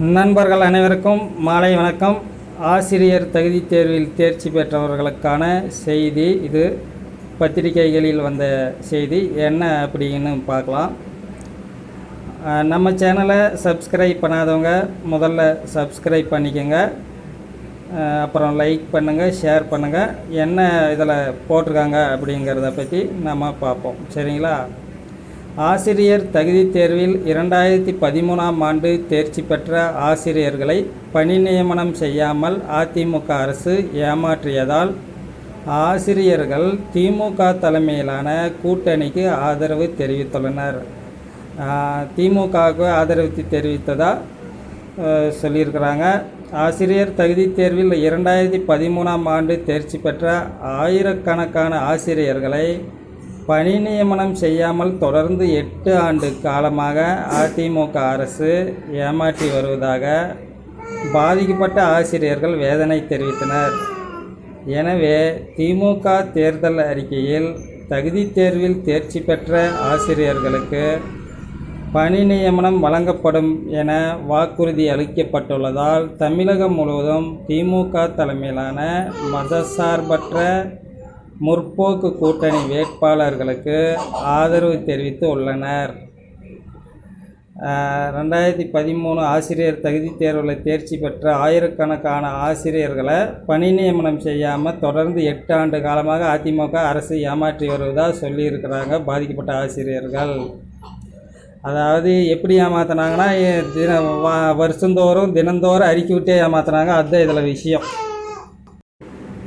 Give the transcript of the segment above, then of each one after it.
நண்பர்கள் அனைவருக்கும் மாலை வணக்கம். ஆசிரியர் தகுதி தேர்வில் தேர்ச்சி பெற்றவர்களுக்கான செய்தி இது. பத்திரிகைகளில் வந்த செய்தி. என்ன அப்படின்னு பார்க்கலாம். நம்ம சேனலை சப்ஸ்கிரைப் பண்ணாதவங்க முதல்ல சப்ஸ்கிரைப் பண்ணிக்கோங்க. அப்புறம் லைக் பண்ணுங்கள் ஷேர் பண்ணுங்கள் என்ன இதில் போட்டிருக்காங்க அப்படிங்கிறத பற்றி நம்ம பார்ப்போம். சரிங்களா? ஆசிரியர் தகுதித் தேர்வில் இரண்டாயிரத்தி பதிமூணாம் ஆண்டு தேர்ச்சி பெற்ற ஆசிரியர்களை பணி நியமனம் செய்யாமல் அதிமுக அரசு ஏமாற்றியதால் ஆசிரியர்கள் திமுக தலைமையிலான கூட்டணிக்கு ஆதரவு தெரிவித்துள்ளனர். திமுகவுக்கு ஆதரவு தெரிவித்ததாக சொல்லியிருக்கிறாங்க. ஆசிரியர் தகுதித் தேர்வில் இரண்டாயிரத்தி பதிமூணாம் ஆண்டு தேர்ச்சி பெற்ற ஆயிரக்கணக்கான ஆசிரியர்களை பணி நியமனம் செய்யாமல் தொடர்ந்து எட்டு ஆண்டு காலமாக அதிமுக அரசு ஏமாற்றி வருவதாக பாதிக்கப்பட்ட ஆசிரியர்கள் வேதனை தெரிவித்தனர். எனவே திமுக தேர்தல் அறிக்கையில் தகுதித் தேர்வில் தேர்ச்சி பெற்ற ஆசிரியர்களுக்கு பணி நியமனம் வழங்கப்படும் என வாக்குறுதி அளிக்கப்பட்டுள்ளதால் தமிழகம் முழுவதும் திமுக தலைமையிலான மதசார்பற்ற முற்போக்கு கூட்டணி வேட்பாளர்களுக்கு ஆதரவு தெரிவித்து உள்ளனர். ரெண்டாயிரத்தி பதிமூணு ஆசிரியர் தகுதி தேர்வில் தேர்ச்சி பெற்ற ஆயிரக்கணக்கான ஆசிரியர்களை பணி நியமனம் செய்யாமல் தொடர்ந்து எட்டு ஆண்டு காலமாக அதிமுக அரசு ஏமாற்றி வருவதாக சொல்லியிருக்கிறாங்க பாதிக்கப்பட்ட ஆசிரியர்கள். அதாவது எப்படி ஏமாத்தினாங்கன்னா தின வா- வருஷந்தோறும் தினந்தோறும் அறிக்கை விட்டே ஏமாத்தினாங்க. அதுதான் இதில் விஷயம்.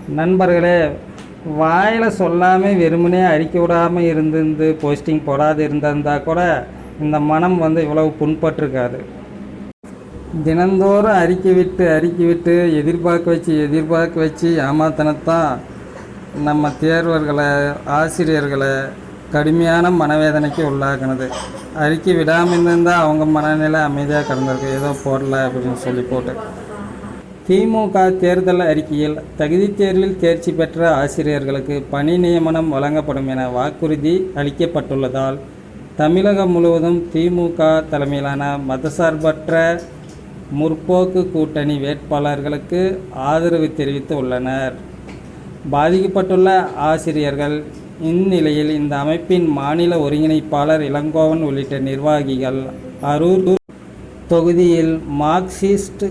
நண்பர்களே வாயில் சொல்லாமல் வெறுமனே அறிக்கை விடாமல் இருந்திருந்து போஸ்டிங் போடாது இருந்திருந்தா கூட இந்த மனம் வந்து இவ்வளவு புண்பட்டிருக்காது. தினந்தோறும் அறிக்கை விட்டு அறிக்கை விட்டு எதிர்பார்க்க வச்சு எதிர்பார்க்க வச்சு ஏமாத்தனத்தான் நம்ம தேர்வர்களை ஆசிரியர்களை கடுமையான மனவேதனைக்கு உள்ளாக்குனது. அறிக்கை விடாமல் இருந்திருந்தால் அவங்க மனநிலை அமைதியாக கடந்திருக்கு. ஏதோ போடல அப்படின்னு சொல்லி போட்டு. திமுக தேர்தல் அறிக்கையில் தகுதித் தேர்வில் தேர்ச்சி பெற்ற ஆசிரியர்களுக்கு பணி நியமனம் வழங்கப்படும் என வாக்குறுதி அளிக்கப்பட்டுள்ளதால் தமிழகம் முழுவதும் திமுக தலைமையிலான மதசார்பற்ற முற்போக்கு கூட்டணி வேட்பாளர்களுக்கு ஆதரவு தெரிவித்து உள்ளனர். பாதிக்கப்பட்டுள்ள ஆசிரியர்கள் இந்நிலையில் இந்த அமைப்பின் மாநில ஒருங்கிணைப்பாளர் இளங்கோவன் உள்ளிட்ட நிர்வாகிகள் அரூர் தொகுதியில் மார்க்சிஸ்ட்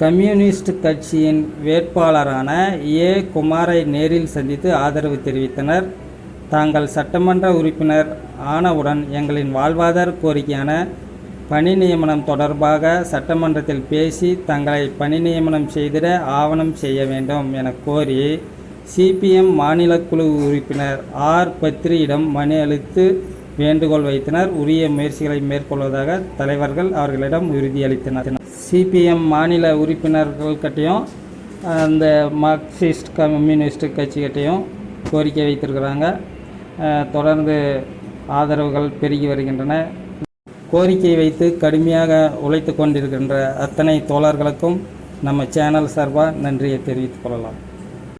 கம்யூனிஸ்ட் கட்சியின் வேட்பாளரான ஏ. குமாரை நேரில் சந்தித்து ஆதரவு தெரிவித்தனர். தாங்கள் சட்டமன்ற உறுப்பினர் ஆனவுடன் எங்களின் வாழ்வாதார கோரிக்கையான பணி நியமனம் தொடர்பாக சட்டமன்றத்தில் பேசி தங்களை பணி நியமனம் செய்திட ஆவணம் செய்ய வேண்டும் என கோரி சிபிஎம் மாநில குழு உறுப்பினர் ஆர். பத்ரியிடம் மனு அளித்து வேண்டுகோள் வைத்தனர். உரிய முயற்சிகளை மேற்கொள்வதாக தலைவர்கள் அவர்களிடம் உறுதியளித்தனர் சிபிஎம் மாநில உறுப்பினர்கள்கிட்டையும் அந்த மார்க்சிஸ்ட் கம்யூனிஸ்ட் கட்சிகிட்டையும் கோரிக்கை வைத்திருக்கிறாங்க. தொடர்ந்து ஆதரவுகள் பெருகி வருகின்றன. கோரிக்கை வைத்து கடுமையாக உழைத்து கொண்டிருக்கின்ற அத்தனை தோழர்களுக்கும் நம்ம சேனல் சார்பாக நன்றியை தெரிவித்துக் கொள்ளலாம்.